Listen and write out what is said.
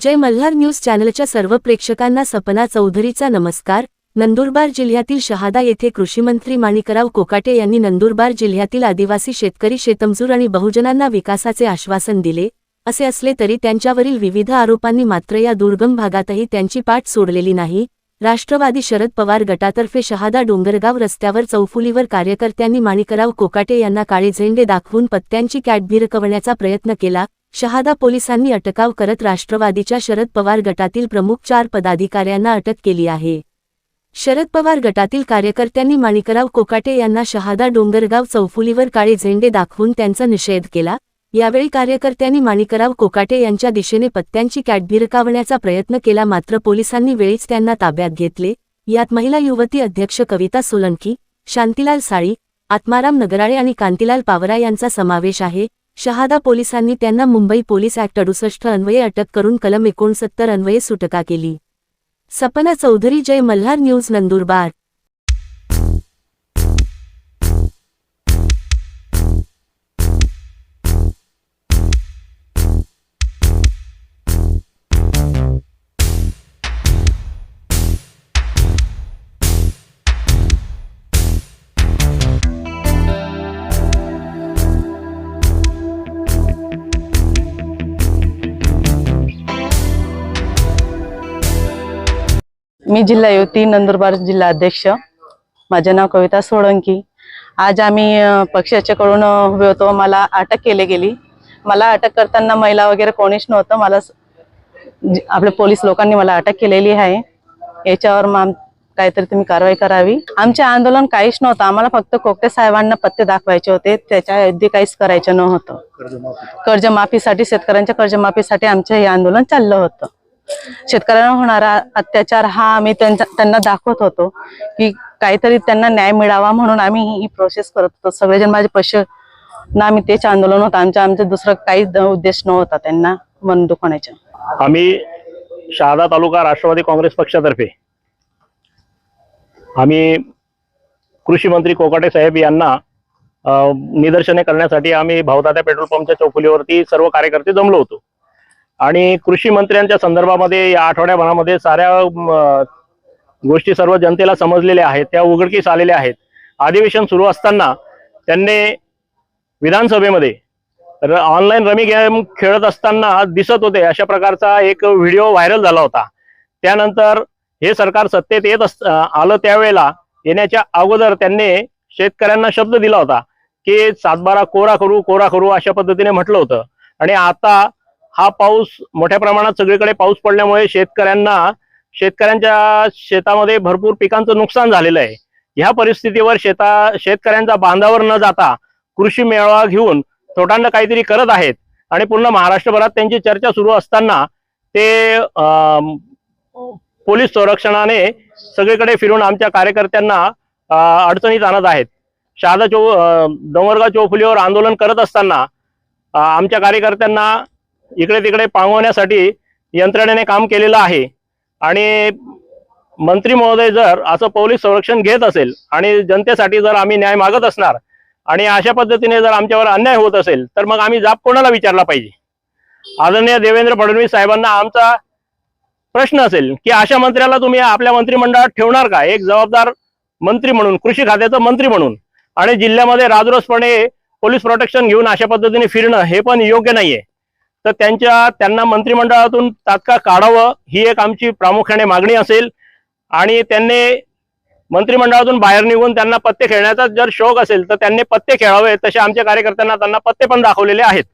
जय Malhar news चॅनलच्या सर्व प्रेक्षकांना सपना चौधरीचा नमस्कार. नंदुरबार जिल्ह्यातील शहादा येथे कृषीमंत्री माणिकराव कोकाटे यांनी नंदुरबार जिल्ह्यातील आदिवासी शेतकरी शेतमजूर आणि बहुजनांना विकासाचे आश्वासन दिले. असे असले तरी त्यांच्यावरील विविध आरोपांनी मात्र या दुर्गम भागातही त्यांची पाठ सोडलेली नाही. राष्ट्रवादी शरद पवार गटातर्फे शहादा डोंगरगाव रस्त्यावर चौफुलीवर कार्यकर्त्यांनी माणिकराव कोकाटे यांना काळे झेंडे दाखवून पत्त्यांची कॅट भिरकवण्याचा प्रयत्न केला. शहादा पोलिसांनी अटकाव करत राष्ट्रवादीच्या शरद पवार गटातील प्रमुख चार पदाधिकाऱ्यांना अटक केली आहे. शरद पवार गटातील कार्यकर्त्यांनी माणिकराव कोकाटे यांना शहादा डोंगरगाव चौफुलीवर काळे झेंडे दाखवून त्यांचा निषेध केला. यावेळी कार्यकर्त्यांनी माणिकराव कोकाटे यांच्या दिशेने पत्त्यांची कॅट भिरकावण्याचा प्रयत्न केला मात्र पोलिसांनी वेळीच त्यांना ताब्यात घेतले. यात महिला युवती अध्यक्ष कविता सोलंकी शांतीलाल साळी आत्माराम नगराळे आणि कांतीलाल पावरा यांचा समावेश आहे. शहादा पोलिसांनी त्यांना मुंबई पोलीस ॲक्ट अडुसष्ट अन्वये अटक करून कलम एकोणसत्तर अन्वये सुटका केली. सपना चौधरी जय मल्हार न्यूज नंदुरबार. मी जिल्हा युती नंदुरबार जिल्हा अध्यक्ष. माझे नाव कविता सोळंकी. आज आम्ही पक्षाच्याकडून उभे होतो. मला अटक केली गेली. मला अटक करताना महिला वगैरे कोणीच नव्हतं. मला स- आपल्या पोलीस लोकांनी मला अटक केलेली आहे. याच्यावर मग काहीतरी तुम्ही कारवाई करावी. आमचे आंदोलन काहीच नव्हतं. आम्हाला फक्त कोकटे साहेबांना पत्ते दाखवायचे होते. त्याच्या अगदी काहीच करायचं नव्हतं. कर्जमाफीसाठी शेतकऱ्यांच्या कर्जमाफीसाठी आमचं हे आंदोलन चाललं होतं. शेतकऱ्यांना होणारा अत्याचार हा आम्ही त्यांच्या त्यांना दाखवत होतो की काहीतरी त्यांना न्याय मिळावा म्हणून आम्ही ही प्रोसेस करत होतो. सगळेजण माझे पैसे ना आम्ही तेच आंदोलन होतं. आमच्या आमचं दुसरं काहीच उद्देश नव्हता त्यांना मन दुखवण्याचा. आम्ही शहादा तालुका राष्ट्रवादी काँग्रेस पक्षातर्फे आम्ही कृषी मंत्री कोकाटे साहेब यांना निदर्शने करण्यासाठी आम्ही भावदात्या पेट्रोल पंपच्या चौफुलीवरती सर्व कार्यकर्ते जमलो होतो. आणि कृषी मंत्र्यांच्या संदर्भामध्ये या आठवड्याभरामध्ये साऱ्या गोष्टी सर्व जनतेला समजलेल्या आहेत त्या उघडकीस आलेल्या आहेत. अधिवेशन सुरू असताना त्यांनी विधानसभेमध्ये ऑनलाईन रमी गेम खेळत असताना दिसत होते अशा प्रकारचा एक व्हिडिओ व्हायरल झाला होता. त्यानंतर हे सरकार सत्तेत येत अस आलं त्यावेळेला येण्याच्या अगोदर त्यांनी शेतकऱ्यांना शब्द दिला होता की सातबारा कोरा करू कोरा करू अशा पद्धतीने म्हटलं होतं. आणि आता हा पाऊस मोठ्या प्रमाणात सगळीकडे पाऊस पडल्यामुळे शेतकऱ्यांना शेतकऱ्यांच्या शेतामध्ये भरपूर पिकांचं नुकसान झालेलं आहे. ह्या परिस्थितीवर शेता शेतकऱ्यांचा बांधावर न जाता कृषी मेळावा घेऊन थोटांड काहीतरी करत आहेत. आणि पूर्ण महाराष्ट्रभरात त्यांची चर्चा सुरू असताना ते पोलीस संरक्षणाने सगळीकडे फिरून आमच्या कार्यकर्त्यांना अडचणीत आणत आहेत. शहादा चौ डोंगरगाव चौफुलीवर आंदोलन करत असताना आमच्या कार्यकर्त्यांना इकडे तिकडे पांगवण्यासाठी यंत्रणेने काम केलेलं आहे. आणि मंत्री महोदय जर असं पोलीस संरक्षण घेत असेल आणि जनतेसाठी जर आम्ही न्याय मागत असणार आणि अशा पद्धतीने जर आमच्यावर अन्याय होत असेल तर मग आम्ही जाब कोणाला विचारला पाहिजे? आदरणीय देवेंद्र फडणवीस साहेबांना आमचा प्रश्न असेल की अशा मंत्र्याला तुम्ही आपल्या मंत्रिमंडळात ठेवणार का? एक जबाबदार मंत्री म्हणून कृषी खात्याचं मंत्री म्हणून आणि जिल्ह्यामध्ये राजरोसपणे पोलीस प्रोटेक्शन घेऊन अशा पद्धतीने फिरणं हे पण योग्य नाहीये. तर त्यांच्या त्यांना मंत्रिमंडळातून तात्काळ काढावं ही एक आमची प्रामुख्याने मागणी असेल. आणि त्यांनी मंत्रिमंडळातून बाहेर निघून त्यांना पत्ते खेळण्याचा जर शौक असेल तर त्यांनी पत्ते खेळावे तसे आमच्या कार्यकर्त्यांना त्यांना पत्ते पण दाखवलेले आहेत.